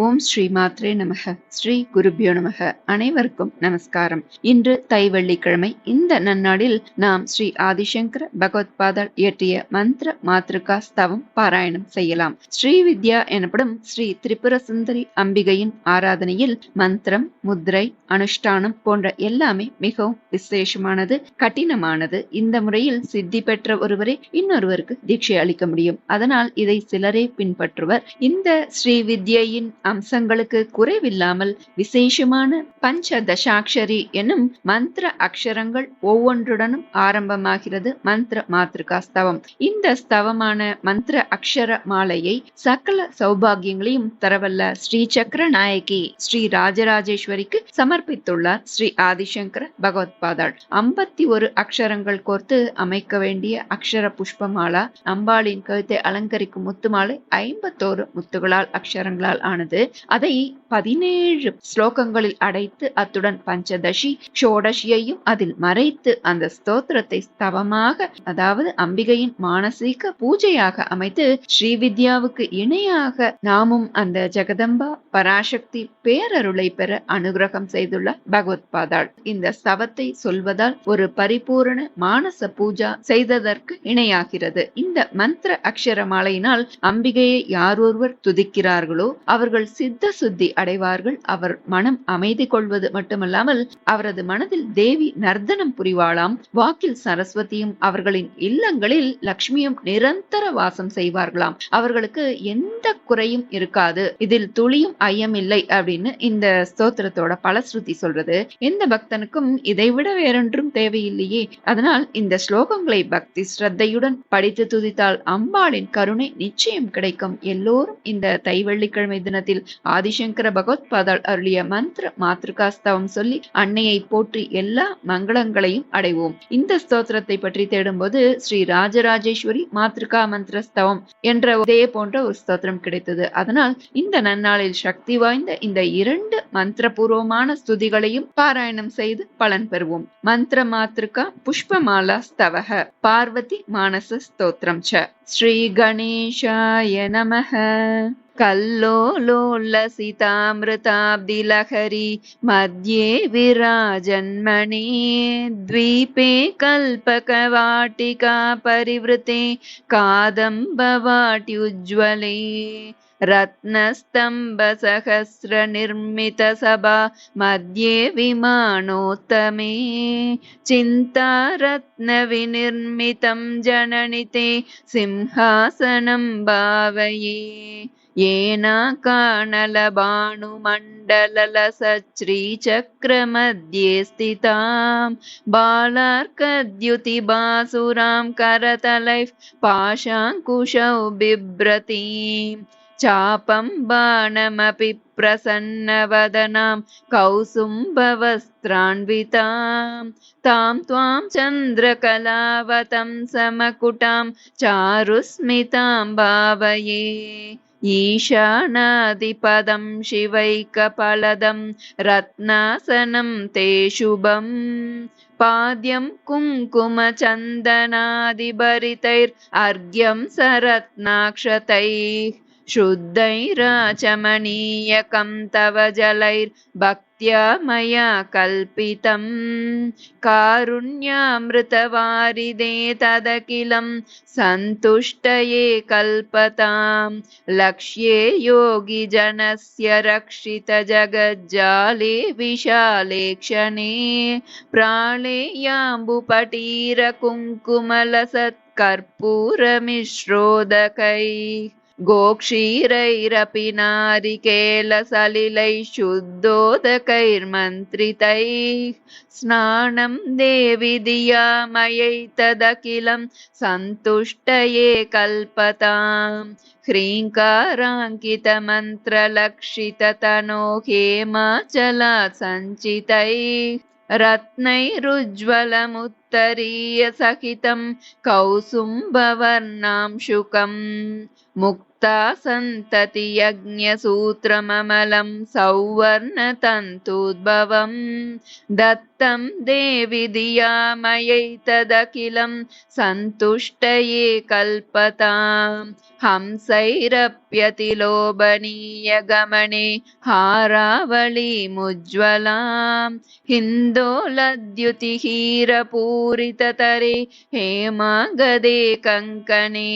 ஓம் ஸ்ரீ மாத்ரே நமக. ஸ்ரீ குருபியோ நமக. அனைவருக்கும் நமஸ்காரம். இன்று தை வெள்ளிக்கிழமை. இந்த நன்னாளில் நாம் ஸ்ரீ ஆதிசங்கர பகவத்பாதர் இயற்றிய மந்திர மாத்ருகா ஸ்தவம் பாராயணம் செய்யலாம். ஸ்ரீ வித்யா எனப்படும் ஸ்ரீ திரிபுர சுந்தரி அம்பிகையின் ஆராதனையில் மந்திரம் முத்ரை அனுஷ்டானம் போன்ற எல்லாமே மிகவும் விசேஷமானது கடினமானது. இந்த முறையில் சித்தி பெற்ற ஒருவரே இன்னொருவருக்கு தீட்சை அளிக்க முடியும். அதனால் இதை சிலரே பின்பற்றுவர். இந்த ஸ்ரீ வித்யின் அம்சங்களுக்கு குறைவில்லாமல் விசேஷமான பஞ்ச தசாட்சரி என்னும் மந்திர அக்ஷரங்கள் ஒவ்வொன்றுடனும் ஆரம்பமாகிறது மந்திர மாத்திருக்கா ஸ்தவம் இந்த ஸ்தவமான மந்திர அக்ஷர மாலையை சகல சௌபாகியங்களையும் தரவல்ல ஸ்ரீ சக்கர நாயகி ஸ்ரீ ராஜராஜேஸ்வரிக்கு சமர்ப்பித்துள்ளார் ஸ்ரீ ஆதிசங்கர பகவத்பாதாள். ஐம்பத்தி ஒரு அக்ஷரங்கள் கோர்த்து அமைக்க வேண்டிய அக்ஷர புஷ்பமாலா. அம்பாளின் கழுத்தை அலங்கரிக்கும் முத்துமாலை ஐம்பத்தோரு முத்துகளால் அக்ஷரங்களால் ஆனது. அதை பதினேழு ஸ்லோகங்களில் அடைத்து அத்துடன் பஞ்சதசி ஷோடசியையும் அதில் மறைத்து அந்த ஸ்தோத்திரத்தை ஸ்தவமாக அதாவது அம்பிகையின் மானசீக பூஜையாக அமைத்து ஸ்ரீவித்யாவுக்கு இணையாக நாமும் அந்த ஜெகதம்பா பராசக்தி பேரருளை பெற அனுகிரகம் செய்துள்ள பகவத் பாதாள். இந்த ஸ்தவத்தை சொல்வதால் ஒரு பரிபூரண மானச பூஜா செய்ததற்கு இணையாகிறது. இந்த மந்திர அக்ஷர மாலையினால் அம்பிகையை யார் ஒருவர் துதிக்கிறார்களோ அவர்கள் சித்த சுத்தி அடைவார்கள். அவர் மனம் அமைதி கொள்வது மட்டுமல்லாமல் அவரது மனதில் தேவி நர்த்தனம் புரிவாளாம். வாக்கில் சரஸ்வதியும் அவர்களின் இல்லங்களில் லக்ஷ்மியும் நிரந்தர வாசம் செய்வார்களாம். அவர்களுக்கு எந்த குறையும் இருக்காது. இதில் துளியும் ஐயமில்லை அப்படின்னு இந்த ஸ்தோத்திரத்தோட பலஸ்ருதி சொல்றது. எந்த பக்தனுக்கும் இதைவிட வேறொன்றும் தேவையில்லையே. அதனால் இந்த ஸ்லோகங்களை பக்தி ஸ்ரத்தையுடன் படித்து துதித்தால் அம்பாளின் கருணை நிச்சயம் கிடைக்கும். எல்லோரும் இந்த தைவெள்ளிக்கிழமை தினத்தில் ஆதிசங்கர பகவத்பாதால் அருளிய மந்திர மாத்திருகாஸ்தவம் சொல்லி அன்னையை போற்றி எல்லா மங்களங்களையும் அடைவோம். இந்த ஸ்தோத்திரத்தை பற்றி தேடும்போது ஸ்ரீ ராஜராஜேஸ்வரி மாத்திருகா மந்திரஸ்தவம் என்ற இதே போன்ற ஒரு ஸ்தோத்திரம் கிடைத்தது. அதனால் இந்த நன்னாளில் சக்தி வாய்ந்த இந்த இரண்டு மந்திரபூர்வமான ஸ்துதிகளையும் பாராயணம் செய்து பலன் பெறுவோம். மந்திர மாத்திருக்கா புஷ்பமாலா ஸ்தவக பார்வதி மானச ஸ்தோத்திரம் ச. ஸ்ரீ கணேஷாய நமக कल्लोलोल्लसितामृताब्दिलहरी मध्ये विराजन्मणे द्वीपे कल्पकवाटिका परिवृते कादम्बवाट्युज्ज्वले रत्नस्तम्भसहस्रनिर्मितसभा मध्ये विमानोत्तमे चिन्तारत्नविनिर्मितं जननिते सिंहासनं भावये येनाकानलबाणुमण्डललसच्श्रीचक्रमध्ये स्थितां बालार्कद्युतिबासुरां करतलैः पाशाङ्कुशौ बिभ्रतीम्। चापं बाणमपि प्रसन्नवदनां कौसुम्भवस्त्रान्वितां तां त्वां चन्द्रकलावतं समकुटां चारुस्मितां भावये ईशानादिपदं शिवैकफलदं रत्नासनं ते शुभम् पाद्यं कुङ्कुमचन्दनादिभरितैर्र्घ्यं सरत्नाक्षतैः शुद्धैराचमनीयकं तव जलैर्भक्त्या मया कल्पितम् कारुण्यामृतवारिदे तदखिलं सन्तुष्टये कल्पतां लक्ष्ये योगिजनस्य रक्षितजगज्जाले विशाले क्षणे प्राळेयाम्बुपटीरकुङ्कुमलसत्कर्पूरमिश्रोदकैः गोक्षीरैरपि नारिकेलसलिलैः शुद्धोदकैर्मन्त्रितैः स्नानं देवि दियामयैतदखिलं सन्तुष्टये कल्पताम् ह्रीङ्काराङ्कितमन्त्रलक्षिततनो हेमाचलात् सञ्चितैः रत्नैरुज्ज्वलमुत् सप्तरीयसहितं कौसुम्बवर्णांशुकम् मुक्ता सन्ततियज्ञसूत्रममलं सौवर्णतन्तुद्भवम् दत्तं देवि धियामयैतदखिलं सन्तुष्टये कल्पताम् हंसैरप्यतिलोभनीयगमने हारावलीमुज्ज्वलां हिन्दोलद्युतिहीरपूरिततरे हेमागदे कङ्कणे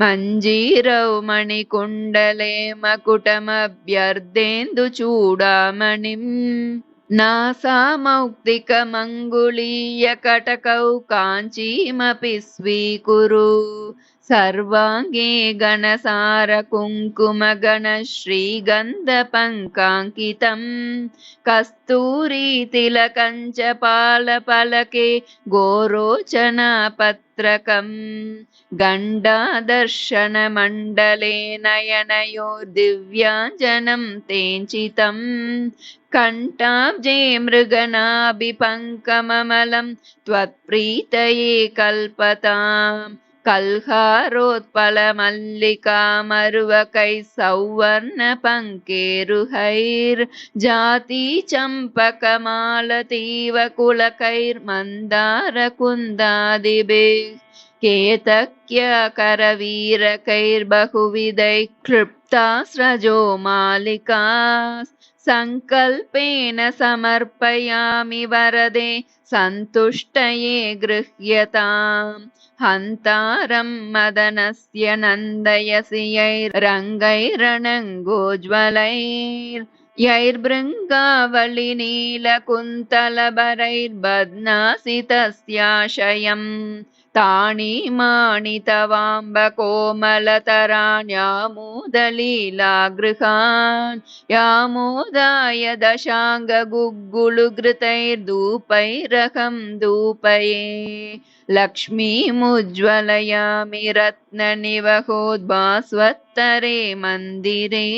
मञ्जीरौ मणिकुण्डले मकुटमभ्यर्देन्दुचूडामणिम् नासामौक्तिकमङ्गुलीयकटकौ काञ्चीमपि स्वीकुरु सर्वाङ्गे गणसारकुङ्कुमगणश्रीगन्धपङ्काङ्कितम् कस्तूरीतिलकञ्च पालपलके गोरोचनापत्रकम् गण्डादर्शनमण्डले नयनयोर्दिव्याञ्जनं तेञ्चितम् कण्ठाब्जे मृगनाभिपङ्कममलं त्वत्प्रीतये कल्पताम् कल्हारोत्पलमल्लिकामरुवकैः सौवर्णपङ्केरुहैर्जातीचम्पकमालतीवकुलकैर्मन्दारकुन्दादिभिः केतक्यकरवीरकैर्बहुविधैः क्षिप्तास्रजो मालिका सङ्कल्पेन समर्पयामि वरदे सन्तुष्टये गृह्यताम् हन्तारं मदनस्य नन्दयसि यैरङ्गैरणङ्गोज्ज्वलैर् यैर्भृङ्गावलिनीलकुन्तलभरैर्बध्नासि तस्याशयम् ताणिमाणि तवाम्ब कोमलतराण्यामोदलीलागृहान् यामोदाय दशाङ्गगुग्गुलुघृतैर्धूपैरहं धूपये लक्ष्मीमुज्ज्वलयामि रत्ननिवहोद्भास्वत्तरे मन्दिरे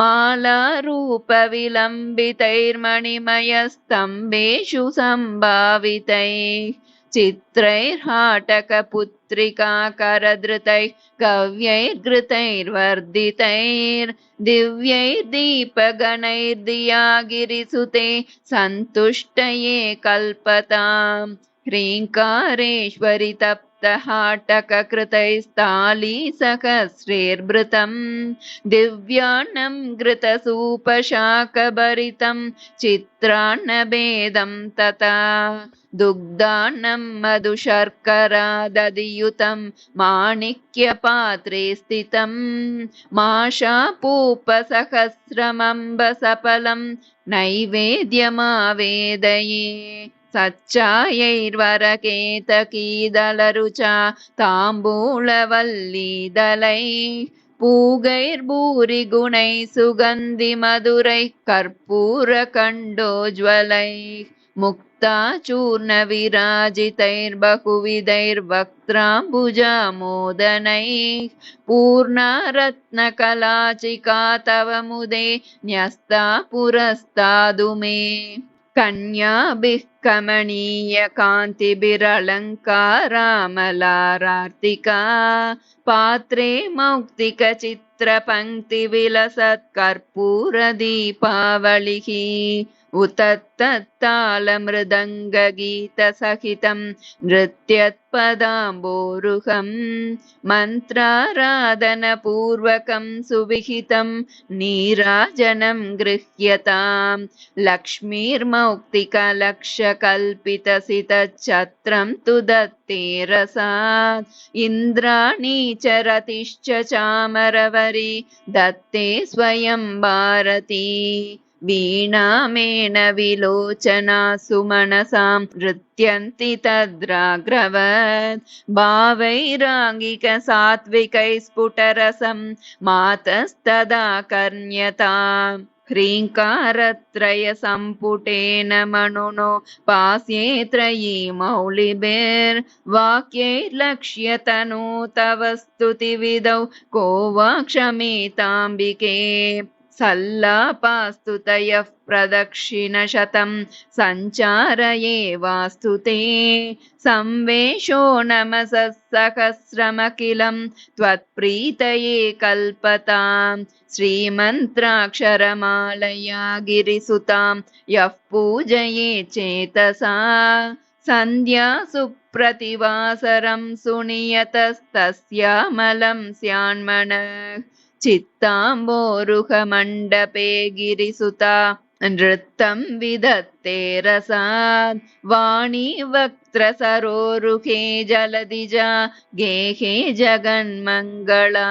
मालारूपविलम्बितैर्मणिमयस्तम्भेषु सम्भावितैः चित्रैर्हाटकपुत्रिकाकरधृतैः कव्यैर्घृतैर्वर्धितैर्दिव्यैर्दीपगणैर्दिया गिरिसुते सन्तुष्टये कल्पताम्। ह्रीङ्कारेश्वरि तप्तहाटककृतैस्तालीसहस्रेर्भृतम् दिव्यान्नं घृतसूपशाकभरितं चित्रान्नभेदं तथा दुग्धान्नं मधुशर्करा दधियुतं माणिक्यपात्रे स्थितं माशापूपसहस्रमम्बसफलं नैवेद्यमावेदये सच्चायैर्वरकेतकीदलरुचा ताम्बूलवल्लीदलैः पूगैर्भूरिगुणैः सुगन्धिमधुरैः कर्पूरकण्डोज्ज्वलैः मुक्ताचूर्णविराजितैर्बहुविधैर्वक्त्राम्बुजामोदनैः पूर्णारत्नकलाचिका तव मुदे न्यस्ता पुरस्तादु मे कन्याभिः कमनीयकान्तिभिरलङ्कारामलारार्तिका पात्रे मौक्तिकचित्रपङ्क्तिविलसत्कर्पूरदीपावलिः उतत्तत्तालमृदङ्गगीतसहितं नृत्यत्पदाम्बोरुहं मन्त्राराधनपूर्वकं सुविहितं नीराजनं गृह्यताम् लक्ष्मीर्मौक्तिकलक्षकल्पितसितच्छत्रं तु दत्ते रसात् इन्द्राणी च रतिश्च चामरवरी दत्ते स्वयं भारती वीणामेण विलोचना सुमनसां नृत्यन्ति तद्राग्रवत्। भावैराङ्गिकसात्विकैः स्फुटरसं मातस्तदा कर्ण्यताम् ह्रीङ्कारत्रयसम्पुटेन मनुनो पास्ये त्रयी मौलिभिर्वाक्यैर्लक्ष्यतनु तव स्तुतिविधौ को वा क्षमेताम्बिके सल्लापास्तुतयः प्रदक्षिणशतं सञ्चारये वास्तु ते। संवेशो नमसः सहस्रमखिलं त्वत्प्रीतये कल्पताम् श्रीमन्त्राक्षरमालया गिरिसुतां यः पूजये चेतसा। सन्ध्या सुप्रतिवासरं सुनियतस्तस्यामलं स्यान्मनः चित्ताम्बोरुहमण्डपे गिरिसुता नृत्तं विधत्ते रसात् वाणी वक्त्रसरोरुहे जलदिजा गेहे जगन्मङ्गला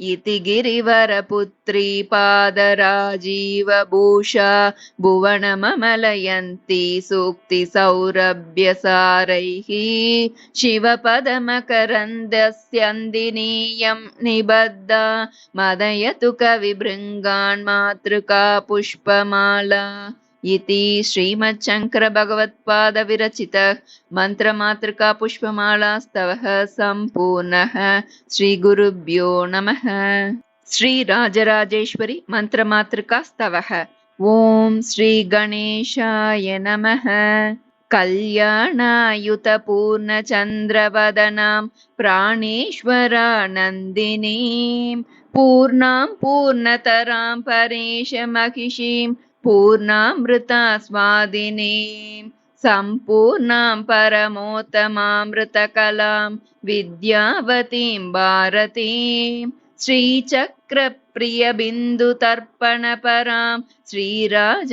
इति गिरिवरपुत्री पादराजीवभूषा भुवनममलयन्ती सूक्तिसौरभ्यसारैः शिवपदमकरन्दस्यन्दिनीयं निबद्धा मदयतु कविभृङ्गान् मातृका पुष्पमाला इति श्रीमच्छङ्करभगवत्पादविरचितः मन्त्रमातृका पुष्पमालास्तवः सम्पूर्णः श्रीगुरुभ्यो नमः। श्रीराजराजेश्वरि मन्त्रमातृकास्तवः। ॐ श्रीगणेशाय नमः। कल्याणायुतपूर्णचन्द्रवदनां प्राणेश्वरानन्दिनीं पूर्णां पूर्णतरां परेशमहिषीं पूर्णामृता स्वादिनीं सम्पूर्णां परमोत्तमामृतकलां विद्यावतीं भारतीं। श्रीचक्रप्रियबिन्दुतर्पणपरां श्रीराजराजेश्वरीम्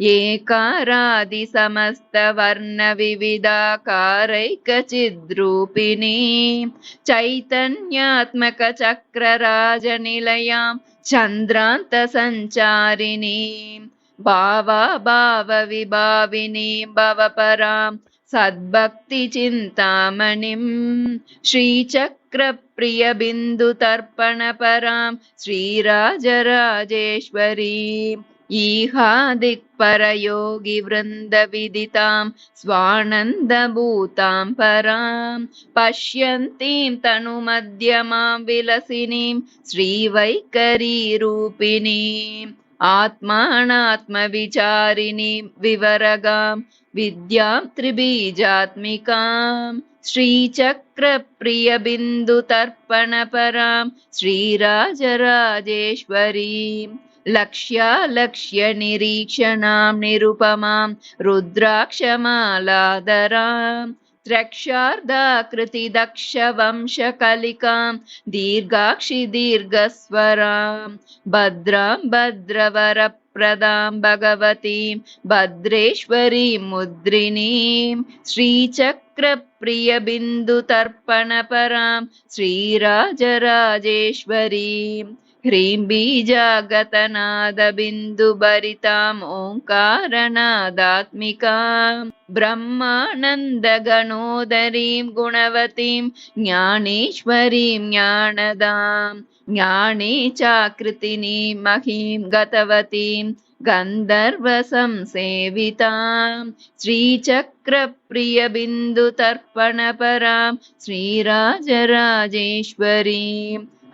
एकारादिसमस्तवर्णविविधाकारैकचिद्रूपिणीं चैतन्यात्मकचक्रराजनिलयां चन्द्रान्तसञ्चारिणीं भावाभावविभाविनीं भवपरां सद्भक्तिचिन्तामणिं श्रीचक्रप्रियबिन्दुतर्पणपरां श्रीराजराजेश्वरीम् ईहादिक्परयोगिवृन्दविदितां स्वानन्दभूतां परां पश्यन्तीं तनुमध्यमां विलसिनीं श्रीवैखरीरूपिणीम् आत्मानात्मविचारिणीं विवरगां विद्यां त्रिबीजात्मिकां श्रीचक्रप्रियबिन्दुतर्पणपरां श्रीराजराजेश्वरीम् लक्ष्यालक्ष्यनिरीक्षणां निरुपमां रुद्राक्षमालादरां त्र्यक्षार्धाकृतिदक्षवंशकलिकां दीर्घाक्षि दीर्घस्वरां भद्रां भद्रवरप्रदां भगवतीं भद्रेश्वरीं मुद्रिणीं श्रीचक्रप्रियबिन्दुतर्पणपरां श्रीराजराजेश्वरीम् ह्रीं बीजागतनादबिन्दुभरिताम् ओङ्कारनादात्मिकाम् ब्रह्मानन्दगणोदरीं गुणवतीं ज्ञानेश्वरीं ज्ञानदाम् ज्ञाने चाकृतिनीं महीं गतवतीं गन्धर्वसंसेवितां श्रीचक्रप्रियबिन्दुतर्पणपरां श्रीराजराजेश्वरीम्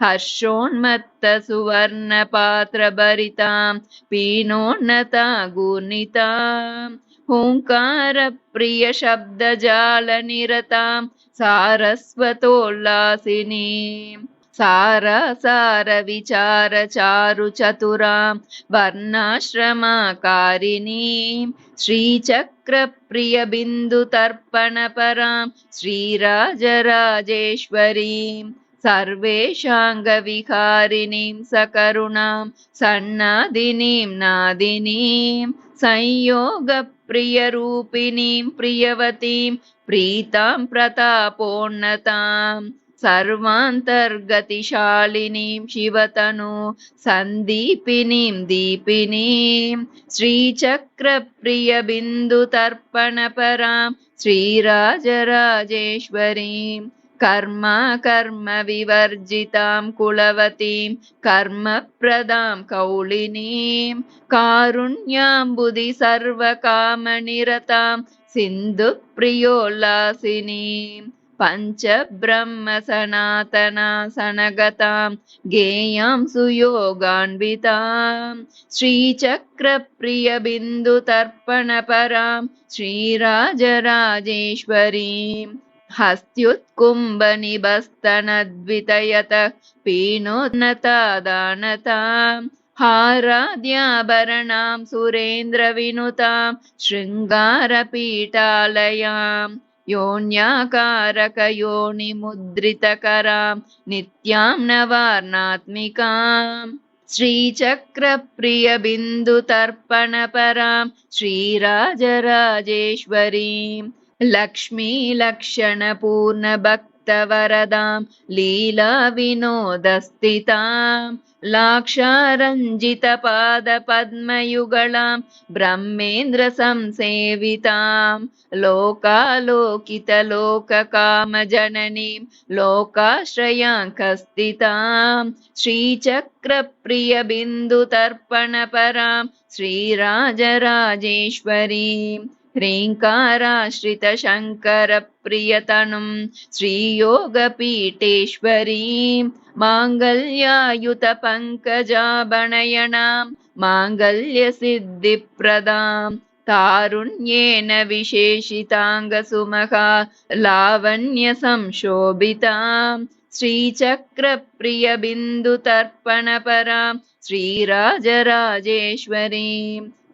हर्षोन्मत्तसुवर्णपात्रभरितां पीनोन्नता गूर्णिताम् हुङ्कारप्रियशब्दजालनिरतां सारस्वतोल्लासिनीम् सारसारविचारचारुचतुरां वर्णाश्रमाकारिणीं श्रीचक्रप्रियबिन्दुतर्पणपरां श्रीराजराजेश्वरीम् सर्वेषाङ्गविहारिणीं सकरुणां सन्नादिनीं नादिनीं संयोगप्रियरूपिणीं प्रियवतीं प्रीतां प्रतापोन्नताम् सर्वान्तर्गतिशालिनीं शिवतनु सन्दीपिनीं दीपिनीं श्रीचक्रप्रियबिन्दुतर्पणपरां श्रीराजराजेश्वरीम् कर्मा कर्म विवर्जितां कुलवतीं कर्मप्रदां कौलिनीं कारुण्याम्बुधि सर्वकामनिरतां सिन्धुप्रियोल्लासिनीं पञ्चब्रह्म सनगतां गेयां सुयोगान्वितां श्रीचक्रप्रियबिन्दुतर्पणपरां श्रीराजराजेश्वरीम् हस्त्युत्कुम्भनिबस्तनद्वितयतः पीनोन्नतादानताम् हाराद्याभरणां सुरेन्द्रविनुतां शृङ्गारपीठालयाम् योन्याकारकयोनिमुद्रितकरां नित्यां नवार्णात्मिकाम् श्रीचक्रप्रियबिन्दुतर्पणपरां श्रीराजराजेश्वरीम् लक्ष्मीलक्षणपूर्णभक्तवरदां लीलाविनोदस्थिताम् लाक्षारञ्जितपादपद्मयुगलां ब्रह्मेन्द्रसंसेवितां लोकालोकितलोककामजननीं लोकाश्रयाङ्कस्थितां श्रीचक्रप्रियबिन्दुतर्पणपरां श्रीराजराजेश्वरीम् ह्रीङ्काराश्रितशङ्करप्रियतनुं श्रीयोगपीठेश्वरीं माङ्गल्यायुतपङ्कजाबणयणां माङ्गल्यसिद्धिप्रदां तारुण्येन विशेषिताङ्गसुमहा लावण्यसंशोभितां श्रीचक्रप्रियबिन्दुतर्पणपरां श्रीराजराजेश्वरीम्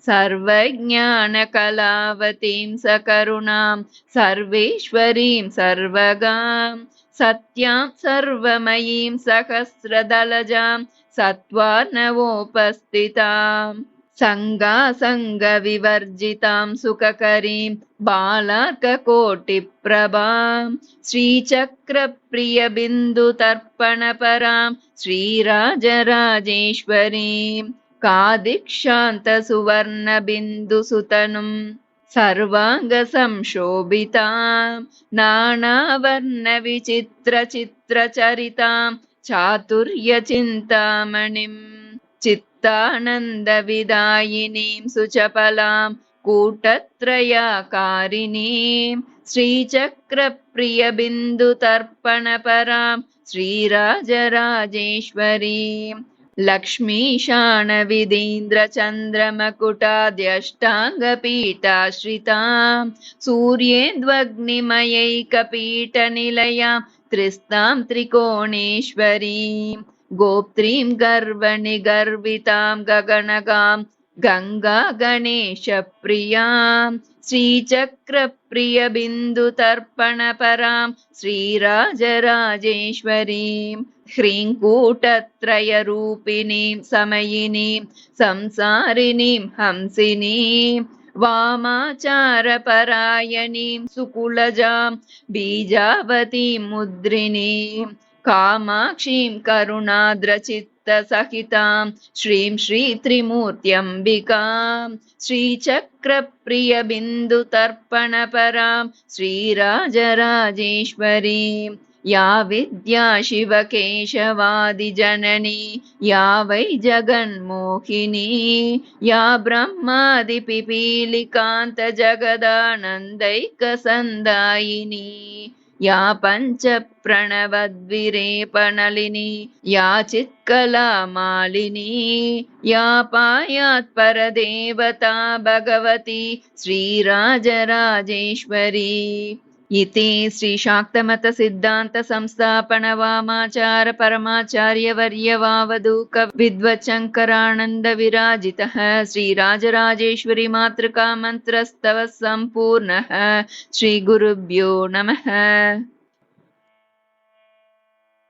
सर्वज्ञानकलावतीं सकरुणां सर्वेश्वरीं सर्वगां सत्यां सर्वमयीं सहस्रदलजां सत्त्वार्णवोपस्थितां सङ्गासङ्गविवर्जितां सुखकरीं बालार्ककोटिप्रभां श्रीचक्रप्रियबिन्दुतर्पणपरां श्रीराजराजेश्वरीम् कादिक्षान्तसुवर्णबिन्दुसुतनुम् सर्वाङ्गसंशोभितां नानावर्णविचित्रचित्रचरितां चातुर्यचिन्तामणिम् चित्तानन्दविदायिनीं सुचपलां कूटत्रयाकारिणीं श्रीचक्रप्रियबिन्दुतर्पणपरां श्रीराजराजेश्वरीम् लक्ष्मीशाणविधीन्द्रचन्द्रमकुटाद्यष्टाङ्गपीठाश्रितां सूर्येन्द्वग्निमयैकपीठनिलयां त्रिस्तां त्रिकोणेश्वरीं गोप्त्रीं गर्वनिगर्वितां गगनगां गङ्गा गणेशप्रियां श्रीचक्रप्रियबिन्दुतर्पणपरां श्रीराजराजेश्वरीम् ह्रीङ्कूटत्रयरूपिणीं समयिनीं संसारिणीं हंसिनीं वामाचारपरायणीं सुकुलजां बीजावतीं मुद्रिणीं कामाक्षीं करुणाद्रचित्तसहितां श्रीं श्रीत्रिमूर्त्यम्बिकां श्रीचक्रप्रियबिन्दुतर्पणपरां श्रीराजराजेश्वरीम् या विद्या शिवकेशवादिजननी या वै जगन्मोहिनी या ब्रह्मादिपिपीलिकान्तजगदानन्दैकसन्दायिनी या पञ्चप्रणवद्विरेपनलिनी या चित्कलामालिनी या पायात्परदेवता भगवती श्रीराजराजेश्वरी इति श्रीशाक्तमतसिद्धान्तसंस्थापनवामाचार परमाचार्यवर्यवावधूक विद्वच्चङ्करानन्दविराजितः श्रीराजराजेश्वरी मातृका मन्त्रस्तव सम्पूर्णः श्रीगुरुभ्यो नमः